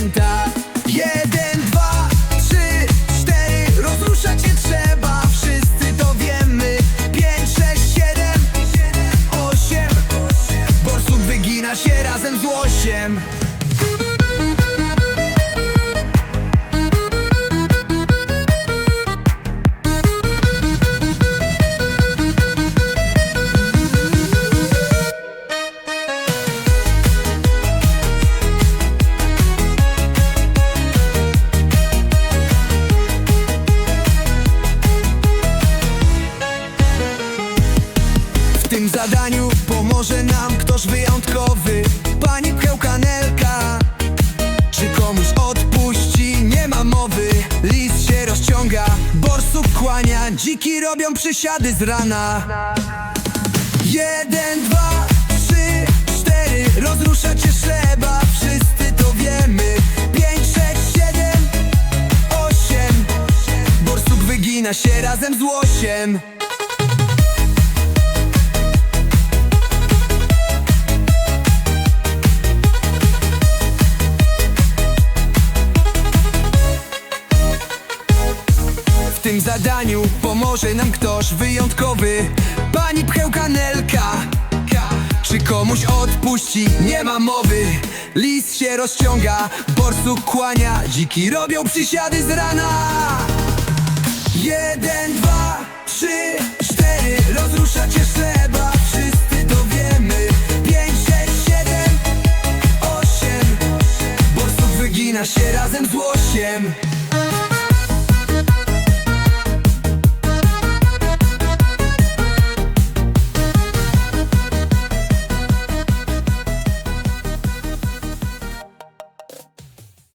Jeden, dwa, trzy, cztery. Rozruszać się trzeba, wszyscy to wiemy. Pięć, sześć, siedem, osiem. Borsuk wygina się razem z łosiem tym zadaniu pomoże nam ktoś wyjątkowy. Pani Pchełkanelka Czy komuś odpuści? Nie ma mowy Lis się rozciąga, borsuk kłania Dziki robią przysiady z rana. Jeden, dwa, trzy, cztery Rozruszać się trzeba, wszyscy to wiemy. Pięć, sześć, siedem, osiem Borsuk wygina się razem z łosiem W tym zadaniu. Pomoże nam ktoś wyjątkowy. Pani Pchełkanelka Czy komuś odpuści? Nie ma mowy. Lis się rozciąga, borsuk kłania. Dziki robią przysiady z rana. Jeden, dwa, trzy, cztery. Rozruszać się trzeba, wszyscy to wiemy. Pięć, sześć, siedem, osiem. Borsuk wygina się razem z łosiem